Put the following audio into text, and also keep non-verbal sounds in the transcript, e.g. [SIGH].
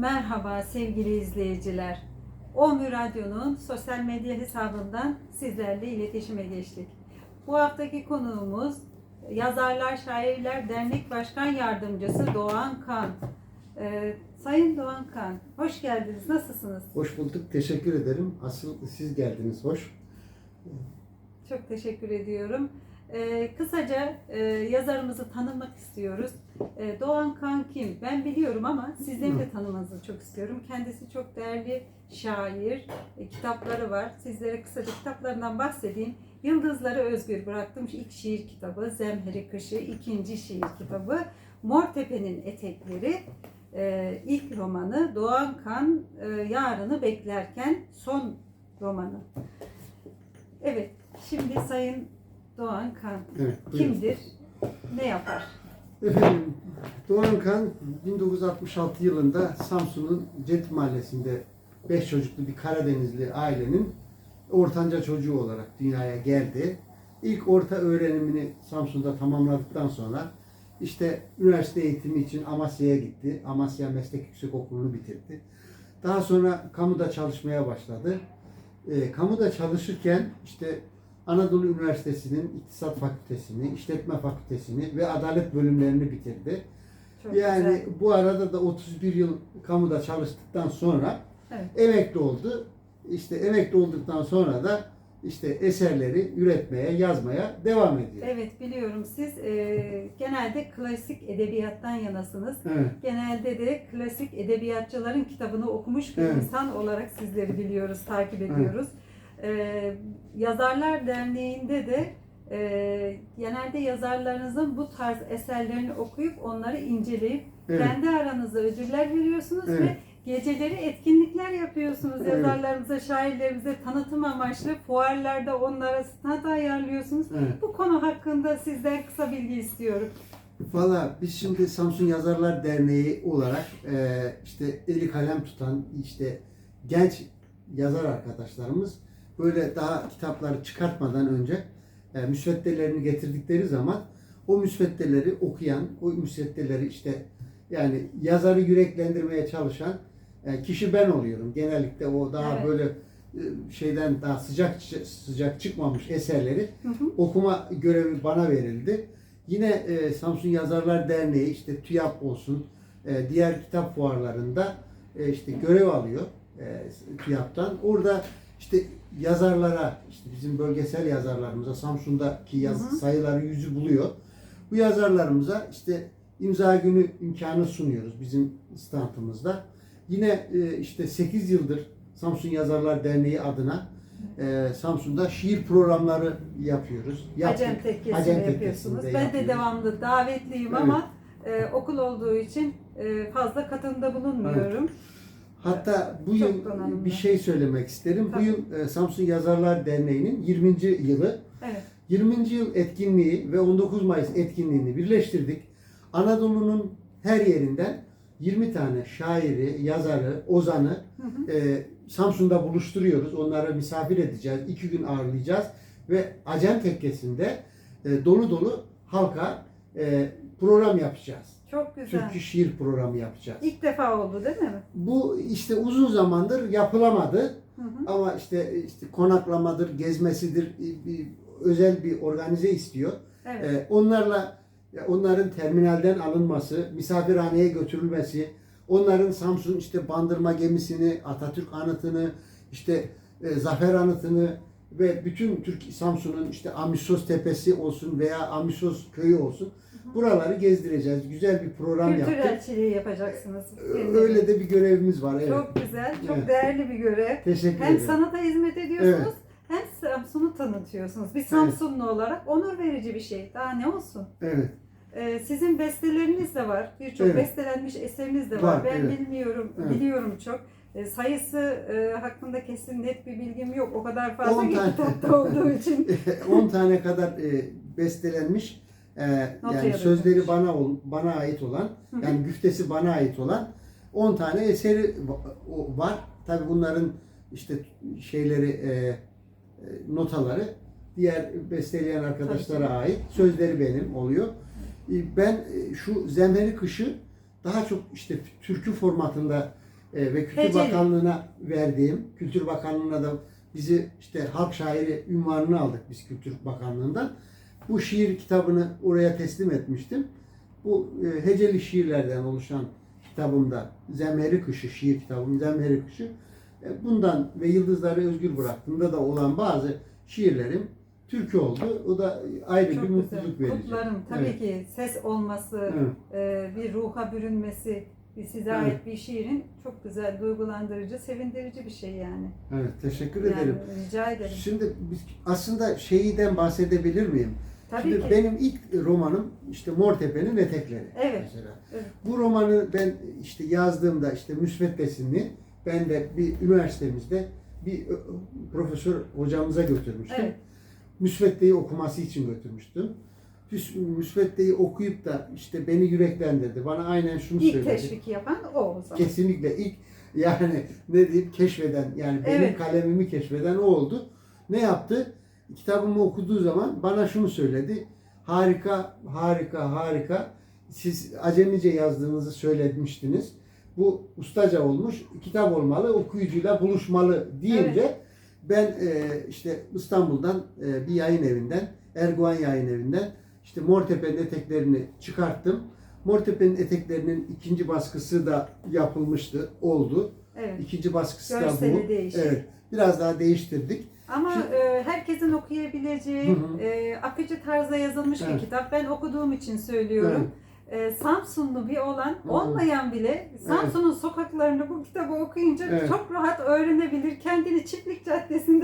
Merhaba sevgili izleyiciler. OMÜ Radyo'nun sosyal medya hesabından sizlerle iletişime geçtik. Bu haftaki konuğumuz Yazarlar Şairler Dernek Başkan Yardımcısı Doğan Kan. Ee, Sayın Doğan Kan, hoş geldiniz. Nasılsınız? Hoş bulduk. Teşekkür ederim. Asıl siz geldiniz. Hoş. Çok teşekkür ediyorum. Ee, kısaca e, yazarımızı tanımak istiyoruz. Ee, Doğan Kan kim? Ben biliyorum ama sizleri de tanımanızı çok istiyorum. Kendisi çok değerli şair, e, kitapları var. Sizlere kısaca kitaplarından bahsedeyim. Yıldızları Özgür bıraktım. İlk şiir kitabı, Zemheri Kışı, ikinci şiir kitabı, Mortepe'nin Etekleri, e, ilk romanı, Doğan Kan, e, Yarını Beklerken son romanı. Evet, şimdi Sayın Doğan Kan Evet. buyurun. kimdir? Ne yapar? Efendim, Doğan Kan 1966 yılında Samsun'un Cet Mahallesi'nde 5 çocuklu bir Karadenizli ailenin ortanca çocuğu olarak dünyaya geldi. İlk orta öğrenimini Samsun'da tamamladıktan sonra işte üniversite eğitimi için Amasya'ya gitti. Amasya Meslek Yüksekokulu'nu bitirdi. Daha sonra kamuda çalışmaya başladı. E, kamuda çalışırken işte Anadolu Üniversitesi'nin İktisat Fakültesini, İşletme Fakültesini ve Adalet bölümlerini bitirdi. Çok yani güzel. bu arada da 31 yıl kamuda çalıştıktan sonra Evet. emekli oldu. İşte emekli olduktan sonra da işte eserleri üretmeye, yazmaya devam ediyor. Evet biliyorum siz e, genelde klasik edebiyattan yanasınız. Evet. Genelde de klasik edebiyatçıların kitabını okumuş bir Evet. insan olarak sizleri biliyoruz, takip ediyoruz. E, Yazarlar Derneği'nde de e, genelde yazarlarınızın bu tarz eserlerini okuyup onları inceleyip Evet. kendi aranızda ödüller veriyorsunuz Evet. ve geceleri etkinlikler yapıyorsunuz. Evet. Yazarlarımıza, şairlerimize tanıtım amaçlı fuarlarda onlara stand ayarlıyorsunuz. Evet. Bu konu hakkında sizden kısa bilgi istiyorum. Valla biz şimdi Samsun Yazarlar Derneği olarak e, işte eli kalem tutan işte genç yazar arkadaşlarımız böyle daha kitapları çıkartmadan önce e, müsveddelerini getirdikleri zaman o müsveddeleri okuyan, o müsveddeleri işte yani yazarı yüreklendirmeye çalışan e, kişi ben oluyorum. Genellikle o daha Evet. böyle e, şeyden daha sıcak sıcak çıkmamış eserleri Hı hı. okuma görevi bana verildi. Yine e, Samsun Yazarlar Derneği işte TÜYAP olsun e, diğer kitap fuarlarında e, işte görev alıyor e, TÜYAP'tan. Orada işte yazarlara işte bizim bölgesel yazarlarımıza Samsun'daki yaz, Hı hı. sayıları yüzü buluyor. Bu yazarlarımıza işte imza günü imkanı sunuyoruz bizim standımızda. Yine e, işte 8 yıldır Samsun Yazarlar Derneği adına e, Samsun'da şiir programları yapıyoruz. Yaptık. Acem tekkesinde yapıyorsunuz. tekkesinde Ben de yapıyoruz. devamlı davetliyim Evet. ama e, okul olduğu için e, fazla katılımda bulunmuyorum. Hatta bu Çok yıl donanımlı. bir şey söylemek isterim. Tabii. Bu yıl e, Samsun Yazarlar Derneği'nin 20. yılı. Evet. 20. yıl etkinliği ve 19 Mayıs etkinliğini birleştirdik. Anadolu'nun her yerinden 20 tane şairi, yazarı, ozanı Hı hı. e, Samsun'da buluşturuyoruz. Onları misafir edeceğiz. iki gün ağırlayacağız. Ve Acem Tekkesi'nde e, dolu dolu halka e, program yapacağız. Çok güzel. Türkü şiir programı yapacağız. İlk defa oldu değil mi? Bu işte uzun zamandır yapılamadı. Hı hı. Ama işte işte konaklamadır, gezmesidir, bir, özel bir organize istiyor. Evet. Ee, onlarla onların terminalden alınması, misafirhaneye götürülmesi, onların Samsun işte bandırma gemisini, Atatürk anıtını, işte e, Zafer anıtını ve bütün Türk Samsun'un işte Amisos Tepesi olsun veya Amisos köyü olsun. Buraları gezdireceğiz. Güzel bir program Kültür yaptık. elçiliği yapacaksınız. Öyle de bir görevimiz var. Evet. Çok güzel, çok Evet. değerli bir görev. Teşekkür Hem ederim. sanata hizmet ediyorsunuz hem Samsun'u tanıtıyorsunuz. Bir Samsunlu olarak onur verici bir şey. Daha ne olsun? Evet. Ee, sizin besteleriniz de var. Birçok Evet. bestelenmiş eseriniz de var. Var, Ben evet. bilmiyorum, Evet. biliyorum çok. Ee, sayısı e, hakkında kesin net bir bilgim yok. O kadar fazla ki tane. kitapta olduğu için. [LAUGHS] 10 tane kadar e, bestelenmiş. E, Not yani sözleri bana ol- bana ait olan, yani güftesi bana ait olan 10 tane eseri var. Tabii bunların işte şeyleri e, e, notaları diğer besteleyen arkadaşlara ait. Sözleri benim oluyor. E, Ben e, şu Zemheri Kışı daha çok işte türkü formatında e, ve Kültür Heceli. Bakanlığı'na verdiğim, Kültür Bakanlığı'na da bizi işte halk şairi ünvanını aldık biz Kültür Bakanlığı'ndan. Bu şiir kitabını oraya teslim etmiştim. Bu e, heceli şiirlerden oluşan kitabımda Zemheri Kışı, şiir kitabım Zemheri Kışı. E, bundan ve Yıldızları Özgür Bıraktığımda da olan bazı şiirlerim türkü oldu. O da ayrı bir Çok mutluluk güzel. verici. Kutlarım. Tabii Evet. ki ses olması, Evet. e, bir ruha bürünmesi, bir size Evet. ait bir şiirin çok güzel, duygulandırıcı, sevindirici bir şey yani. Evet, teşekkür Yani ederim. rica ederim. Şimdi biz aslında şeyden bahsedebilir miyim? Tabii Şimdi ki. benim ilk romanım işte Mortepe'nin Etekleri. Evet. Mesela. Evet. Bu romanı ben işte yazdığımda işte müsbet besinli ben de bir üniversitemizde bir ö- profesör hocamıza götürmüştüm. Evet. Müsvedde'yi okuması için götürmüştüm. Müs- Müsvedde'yi okuyup da işte beni yüreklendirdi. Bana aynen şunu İlk söyledi. teşviki yapan o o zaman. Kesinlikle ilk yani ne diyeyim keşfeden yani benim Evet. kalemimi keşfeden o oldu. Ne yaptı? Kitabımı okuduğu zaman bana şunu söyledi. Harika, harika, harika. Siz acemice yazdığınızı söylemiştiniz. Bu ustaca olmuş. Kitap olmalı, okuyucuyla buluşmalı deyince ben e, işte İstanbul'dan e, bir yayın evinden, Erguvan Yayın Evi'nden işte Mortepe'nin eteklerini çıkarttım. Mortepe'nin eteklerinin ikinci baskısı da yapılmıştı, oldu. Evet. İkinci baskısı da Görseli bu. değişik. Evet. Biraz daha değiştirdik. Ama Şimdi- e, herkesin okuyabileceği Hı hı. e, akıcı tarzda yazılmış bir Evet. kitap. Ben okuduğum için söylüyorum. E, Samsunlu bir olan Hı. olmayan bile Samsun'un sokaklarını bu kitabı okuyunca Evet. çok rahat öğrenebilir. Kendini Çiftlik Caddesi'nde